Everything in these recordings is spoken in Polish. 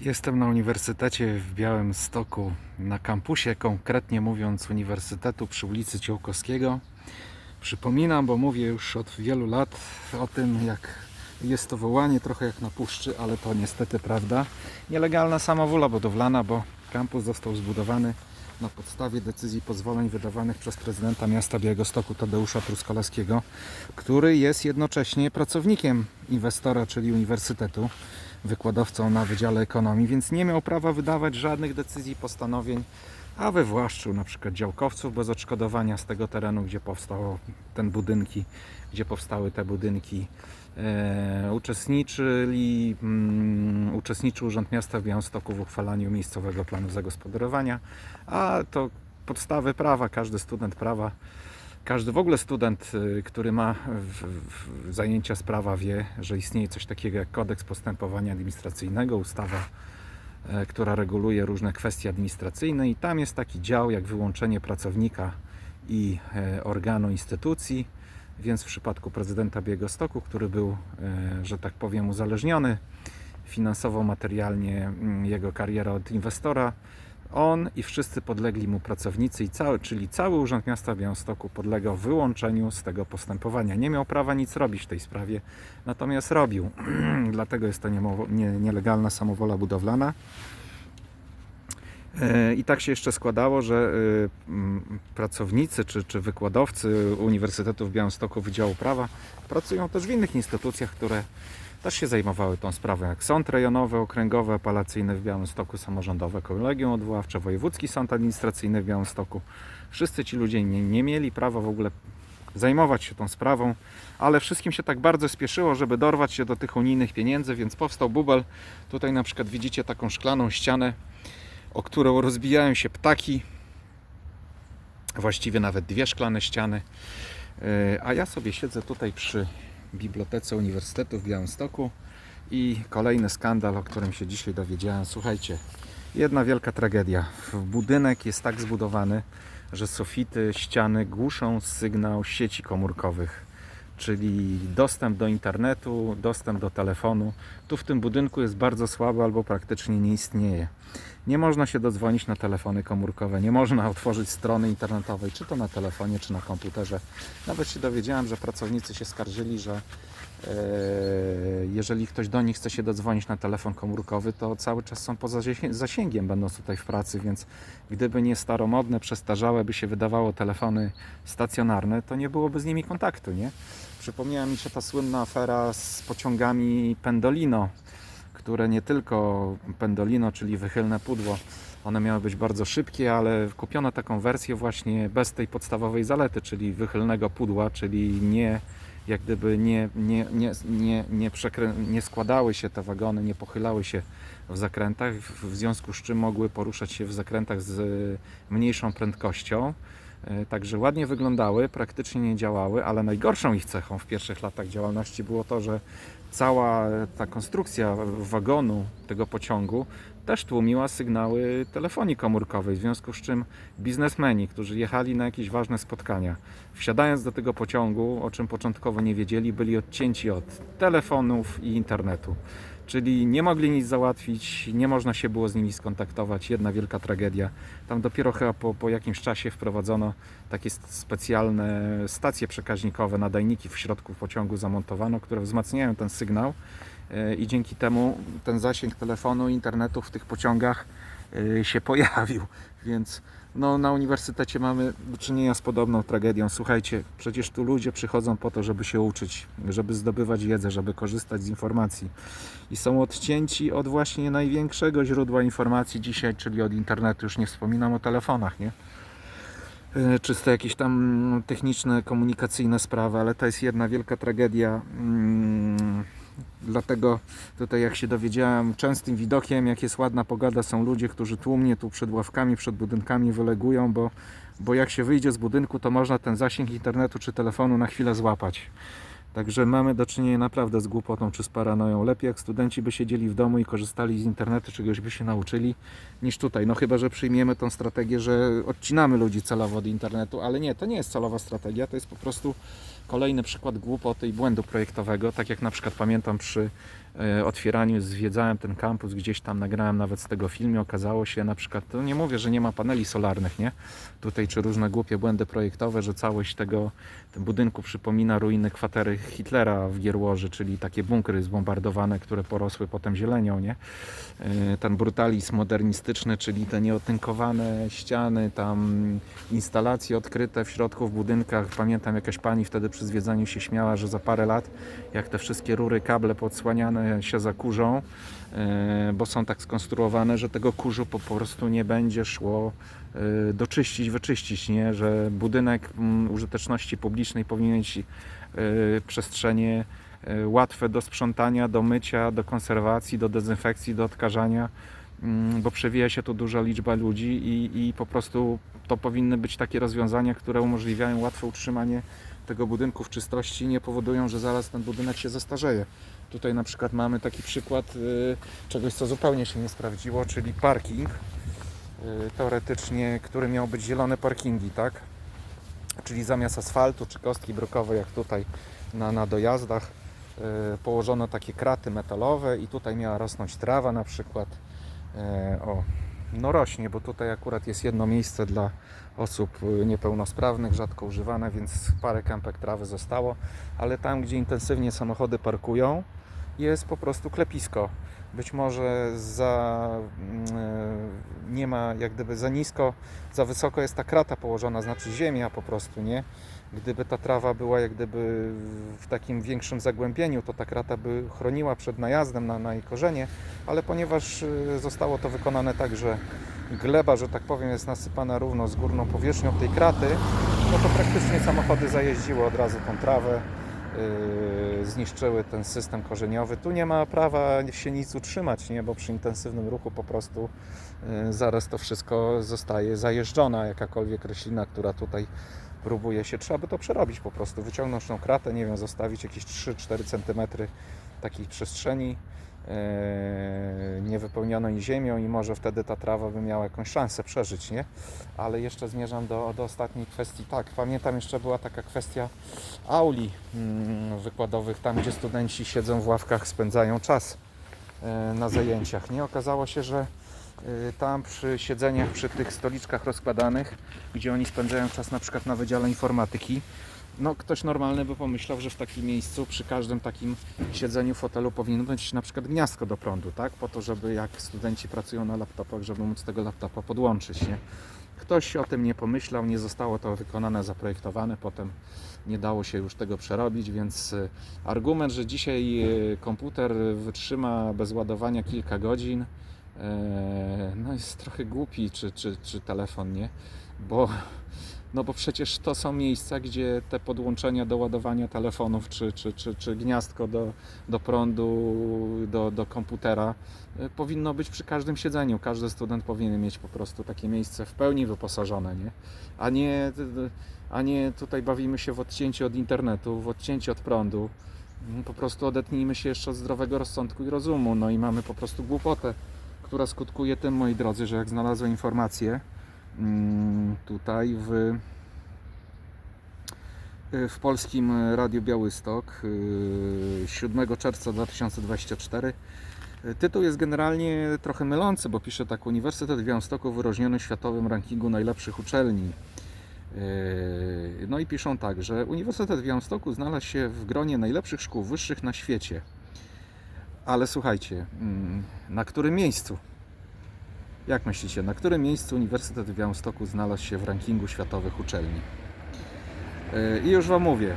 Jestem na Uniwersytecie w Białymstoku, na kampusie, konkretnie mówiąc Uniwersytetu przy ulicy Ciołkowskiego. Przypominam, bo mówię już od wielu lat o tym, jak jest to wołanie trochę jak na puszczy, ale to niestety prawda. Nielegalna samowola budowlana, bo kampus został zbudowany na podstawie decyzji pozwoleń wydawanych przez prezydenta miasta Białegostoku Tadeusza Truskolaskiego, który jest jednocześnie pracownikiem inwestora, czyli uniwersytetu, wykładowcą na Wydziale Ekonomii, więc nie miał prawa wydawać żadnych decyzji, postanowień, a wywłaszczył na przykład działkowców bez odszkodowania z tego terenu, gdzie powstało ten budynki, gdzie powstały te budynki. E, uczestniczyli, mm, uczestniczył Urząd Miasta w Białymstoku w uchwalaniu miejscowego planu zagospodarowania, a to podstawy prawa, każdy student prawa, każdy w ogóle student, y, który ma w, w zajęcia z prawa wie, że istnieje coś takiego jak kodeks postępowania administracyjnego, ustawa, e, która reguluje różne kwestie administracyjne i tam jest taki dział jak wyłączenie pracownika i e, organu instytucji, więc w przypadku prezydenta Białegostoku, który był, e, że tak powiem, uzależniony finansowo, materialnie mm, jego kariera od inwestora, on i wszyscy podlegli mu pracownicy, i cały, czyli cały Urząd Miasta Białymstoku podlegał wyłączeniu z tego postępowania. Nie miał prawa nic robić w tej sprawie, natomiast robił. Dlatego jest to nie, nielegalna samowola budowlana. E, I tak się jeszcze składało, że y, pracownicy czy, czy wykładowcy Uniwersytetu w Białymstoku Wydziału Prawa pracują też w innych instytucjach, które też się zajmowały tą sprawą, jak Sąd Rejonowy, Okręgowy, Apelacyjny w Białymstoku, Samorządowe Kolegium Odwoławcze, Wojewódzki Sąd Administracyjny w Białymstoku. Wszyscy ci ludzie nie, nie mieli prawa w ogóle zajmować się tą sprawą, ale wszystkim się tak bardzo spieszyło, żeby dorwać się do tych unijnych pieniędzy, więc powstał bubel. Tutaj na przykład widzicie taką szklaną ścianę, o którą rozbijają się ptaki. Właściwie nawet dwie szklane ściany. Yy, A ja sobie siedzę tutaj przy Bibliotece Uniwersytetu w Białymstoku i kolejny skandal, o którym się dzisiaj dowiedziałem. Słuchajcie, jedna wielka tragedia. Budynek jest tak zbudowany, że sufity, ściany głuszą sygnał sieci komórkowych, czyli dostęp do internetu, dostęp do telefonu. Tu w tym budynku jest bardzo słaby albo praktycznie nie istnieje. Nie można się dodzwonić na telefony komórkowe, nie można otworzyć strony internetowej, czy to na telefonie, czy na komputerze. Nawet się dowiedziałem, że pracownicy się skarżyli, że jeżeli ktoś do nich chce się dodzwonić na telefon komórkowy, to cały czas są poza zasię- zasięgiem, będąc tutaj w pracy, więc gdyby nie staromodne, przestarzałe by się wydawało telefony stacjonarne, to nie byłoby z nimi kontaktu, nie? Przypomniała mi się ta słynna afera z pociągami Pendolino, które nie tylko pendolino, czyli wychylne pudło, one miały być bardzo szybkie, ale kupiono taką wersję właśnie bez tej podstawowej zalety, czyli wychylnego pudła, czyli nie jak gdyby nie, nie, nie, nie, nie, nie składały się te wagony, nie pochylały się w zakrętach, w w związku z czym mogły poruszać się w zakrętach z e, mniejszą prędkością. E, Także ładnie wyglądały, praktycznie nie działały, ale najgorszą ich cechą w pierwszych latach działalności było to, że cała ta konstrukcja wagonu tego pociągu też tłumiła sygnały telefonii komórkowej, w związku z czym biznesmeni, którzy jechali na jakieś ważne spotkania, wsiadając do tego pociągu, o czym początkowo nie wiedzieli, byli odcięci od telefonów i internetu. Czyli nie mogli nic załatwić, nie można się było z nimi skontaktować. Jedna wielka tragedia. Tam dopiero chyba po, po jakimś czasie wprowadzono takie specjalne stacje przekaźnikowe, nadajniki w środku pociągu zamontowano, które wzmacniają ten sygnał e, i dzięki temu ten zasięg telefonu, internetu w tych pociągach się pojawił. Więc no, na uniwersytecie mamy do czynienia z podobną tragedią. Słuchajcie, przecież tu ludzie przychodzą po to, żeby się uczyć, żeby zdobywać wiedzę, żeby korzystać z informacji. I są odcięci od właśnie największego źródła informacji dzisiaj, czyli od internetu. Już nie wspominam o telefonach, nie? E, Czyste jakieś tam techniczne, komunikacyjne sprawy, ale to jest jedna wielka tragedia. Dlatego tutaj, jak się dowiedziałem, częstym widokiem, jak jest ładna pogoda, są ludzie, którzy tłumnie tu przed ławkami, przed budynkami wylegują, bo, bo jak się wyjdzie z budynku, to można ten zasięg internetu czy telefonu na chwilę złapać. Także mamy do czynienia naprawdę z głupotą czy z paranoją. Lepiej jak studenci by siedzieli w domu i korzystali z internetu, czegoś by się nauczyli, niż tutaj. No chyba, że przyjmiemy tą strategię, że odcinamy ludzi celowo od internetu, ale nie, to nie jest celowa strategia, to jest po prostu kolejny przykład głupoty i błędu projektowego, tak jak na przykład pamiętam przy e, otwieraniu, zwiedzałem ten kampus, gdzieś tam nagrałem nawet z tego filmu, okazało się na przykład, to nie mówię, że nie ma paneli solarnych, nie? Tutaj czy różne głupie błędy projektowe, że całość tego tego budynku przypomina ruiny kwatery Hitlera w Gierłoży, czyli takie bunkry zbombardowane, które porosły potem zielenią, nie? E, Ten brutalizm modernistyczny, czyli te nieotynkowane ściany, tam instalacje odkryte w środku w budynkach. Pamiętam jakaś pani wtedy przy zwiedzaniu się śmiała, że za parę lat, jak te wszystkie rury, kable podsłaniane się zakurzą, e, bo są tak skonstruowane, że tego kurzu po prostu nie będzie szło e, doczyścić, wyczyścić, nie? że budynek mm, użyteczności publicznej powinien mieć e, przestrzenie łatwe do sprzątania, do mycia, do konserwacji, do dezynfekcji, do odkażania, mm, bo przewija się tu duża liczba ludzi i, i po prostu to powinny być takie rozwiązania, które umożliwiają łatwe utrzymanie tego budynku w czystości nie powodują, że zaraz ten budynek się zestarzeje. Tutaj na przykład mamy taki przykład y, czegoś, co zupełnie się nie sprawdziło, czyli parking. Y, teoretycznie, który miał być zielone parkingi, tak? Czyli zamiast asfaltu czy kostki brukowej, jak tutaj na, na dojazdach, y, położono takie kraty metalowe i tutaj miała rosnąć trawa na przykład. O, no rośnie, bo tutaj akurat jest jedno miejsce dla osób y, niepełnosprawnych, rzadko używane, więc parę kępek trawy zostało, ale tam, gdzie intensywnie samochody parkują, jest po prostu klepisko. Być może za, mm, e, nie ma jak gdyby za nisko, za wysoko jest ta krata położona, znaczy ziemia po prostu, nie? Gdyby ta trawa była jak gdyby w takim większym zagłębieniu, to ta krata by chroniła przed najazdem na, na jej korzenie, ale ponieważ y, zostało to wykonane tak, że gleba, że tak powiem, jest nasypana równo z górną powierzchnią tej kraty, no to praktycznie samochody zajeździły od razu tą trawę, yy, zniszczyły ten system korzeniowy. Tu nie ma prawa się nic utrzymać, nie? bo przy intensywnym ruchu po prostu yy, zaraz to wszystko zostaje zajeżdżona, jakakolwiek roślina, która tutaj próbuje się, trzeba by to przerobić po prostu, wyciągnąć tą kratę, nie wiem, zostawić jakieś 3-4 cm takiej przestrzeni e, niewypełnionej ziemią i może wtedy ta trawa by miała jakąś szansę przeżyć, nie? Ale jeszcze zmierzam do, do ostatniej kwestii. Tak, pamiętam jeszcze była taka kwestia auli mm, wykładowych, tam gdzie studenci siedzą w ławkach, spędzają czas e, na zajęciach, nie? Okazało się, że tam przy siedzeniach, przy tych stoliczkach rozkładanych, gdzie oni spędzają czas na przykład na Wydziale Informatyki, no ktoś normalny by pomyślał, że w takim miejscu, przy każdym takim siedzeniu fotelu powinno być na przykład gniazdko do prądu, tak? Po to, żeby jak studenci pracują na laptopach, żeby móc tego laptopa podłączyć, nie? Ktoś o tym nie pomyślał, nie zostało to wykonane, zaprojektowane, potem nie dało się już tego przerobić, więc y, argument, że dzisiaj y, komputer wytrzyma bez ładowania kilka godzin, no jest trochę głupi, czy, czy, czy telefon, nie? Bo no bo przecież to są miejsca, gdzie te podłączenia do ładowania telefonów, czy, czy, czy, czy gniazdko do, do prądu, do, do komputera y, powinno być przy każdym siedzeniu. Każdy student powinien mieć po prostu takie miejsce w pełni wyposażone, nie? A nie, a nie tutaj bawimy się w odcięciu od internetu, w odcięciu od prądu. Mm, Po prostu odetnijmy się jeszcze od zdrowego rozsądku i rozumu. No i mamy po prostu głupotę, która skutkuje tym, moi drodzy, że jak znalazłem informację, mm, tutaj w, w polskim Radiu Białystok y, 7 czerwca 2024. Tytuł jest generalnie trochę mylący, bo pisze tak Uniwersytet w Białymstoku wyróżniony w światowym rankingu najlepszych uczelni. No i piszą tak, że Uniwersytet w Białymstoku znalazł się w gronie najlepszych szkół wyższych na świecie. Ale słuchajcie, mm, na którym miejscu? Jak myślicie, na którym miejscu Uniwersytet w Białymstoku znalazł się w rankingu światowych uczelni? Yy, I już Wam mówię. Yy,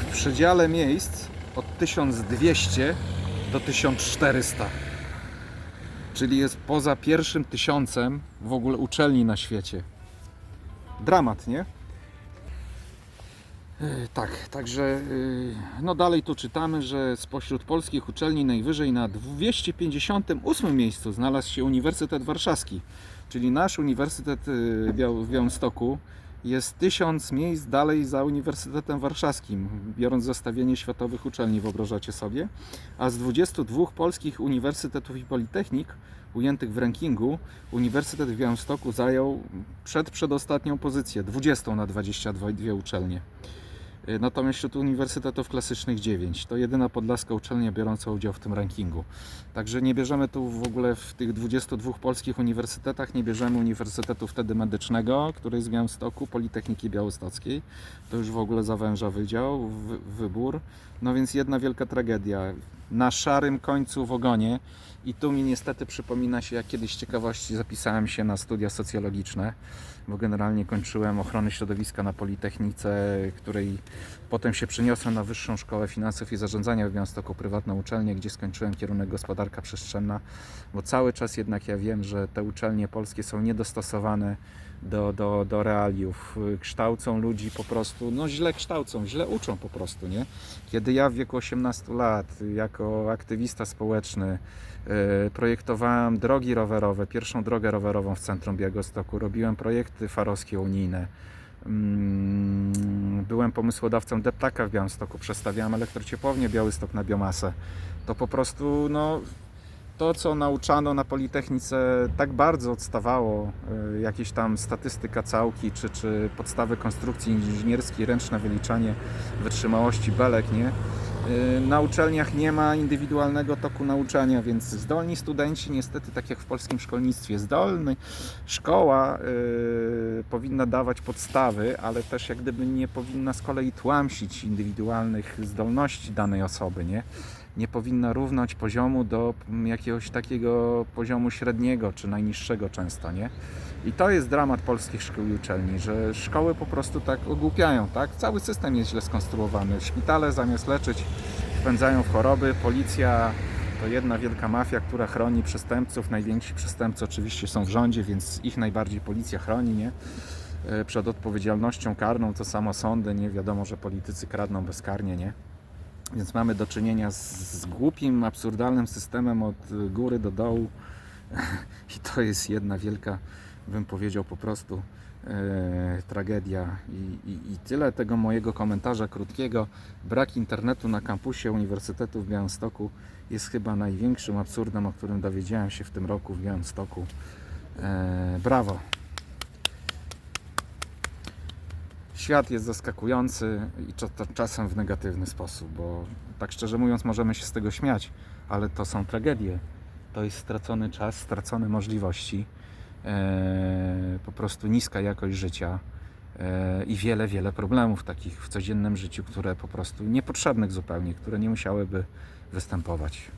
W przedziale miejsc od 1200 do 1400. Czyli jest poza pierwszym tysiącem w ogóle uczelni na świecie. Dramat, nie? Yy, Tak, także yy, no dalej tu czytamy, że spośród polskich uczelni najwyżej na 258 miejscu znalazł się Uniwersytet Warszawski, czyli nasz Uniwersytet Biał- w Białymstoku jest tysiąc miejsc dalej za Uniwersytetem Warszawskim, biorąc zestawienie światowych uczelni, wyobrażacie sobie. A z 22 polskich uniwersytetów i politechnik ujętych w rankingu, Uniwersytet w Białymstoku zajął przed przedostatnią pozycję, 20 na 22 uczelnie. Y, Natomiast wśród uniwersytetów klasycznych 9. To jedyna podlaska uczelnia biorąca udział w tym rankingu. Także nie bierzemy tu w ogóle w tych 22 polskich uniwersytetach, nie bierzemy Uniwersytetu wtedy Medycznego, który jest w Białymstoku, Politechniki Białostockiej. To już w ogóle zawęża wydział, wy- wybór. No więc jedna wielka tragedia. Na szarym końcu w ogonie i tu mi niestety przypomina się, jak kiedyś z ciekawości zapisałem się na studia socjologiczne, bo generalnie kończyłem ochronę środowiska na Politechnice, której potem się przeniosłem na Wyższą Szkołę Finansów i Zarządzania w Białymstoku, prywatną uczelnię, gdzie skończyłem kierunek gospodarka przestrzenna, bo cały czas jednak ja wiem, że te uczelnie polskie są niedostosowane do, do, do realiów, kształcą ludzi po prostu, no źle kształcą, źle uczą po prostu, nie? Kiedy ja w wieku 18 lat, jako aktywista społeczny, e, projektowałem drogi rowerowe, pierwszą drogę rowerową w centrum Białegostoku, robiłem projekty farowskie unijne, Mm, byłem pomysłodawcą deptaka w Białymstoku, przestawiałem elektrociepłownię Białystok na biomasę, to po prostu no, to, co nauczano na Politechnice, tak bardzo odstawało, y, jakieś tam statystyka całki, czy, czy podstawy konstrukcji inżynierskiej, ręczne wyliczanie wytrzymałości belek, nie? Y, Na uczelniach nie ma indywidualnego toku nauczania, więc zdolni studenci, niestety, tak jak w polskim szkolnictwie, zdolny, szkoła y, powinna dawać podstawy, ale też jak gdyby nie powinna z kolei tłamsić indywidualnych zdolności danej osoby, nie? Nie powinna równać poziomu do jakiegoś takiego poziomu średniego czy najniższego często, nie? I to jest dramat polskich szkół i uczelni, że szkoły po prostu tak ogłupiają, tak? Cały system jest źle skonstruowany. Szpitale zamiast leczyć wpędzają w choroby, policja to jedna wielka mafia, która chroni przestępców. Najwięksi przestępcy oczywiście są w rządzie, więc ich najbardziej policja chroni, nie? E, Przed odpowiedzialnością karną to samo sądy, nie wiadomo, że politycy kradną bezkarnie, nie? Więc mamy do czynienia z, z głupim, absurdalnym systemem od góry do dołu. I to jest jedna wielka, bym powiedział po prostu, e, tragedia. I, i, I tyle tego mojego komentarza krótkiego. Brak internetu na kampusie Uniwersytetu w Białymstoku jest chyba największym absurdem, o którym dowiedziałem się w tym roku w Białymstoku. E, brawo! Świat jest zaskakujący i czasem w negatywny sposób, bo tak szczerze mówiąc możemy się z tego śmiać, ale to są tragedie. To jest stracony czas, stracone możliwości, e, po prostu niska jakość życia e, i wiele, wiele problemów takich w codziennym życiu, które po prostu niepotrzebnych zupełnie, które nie musiałyby występować.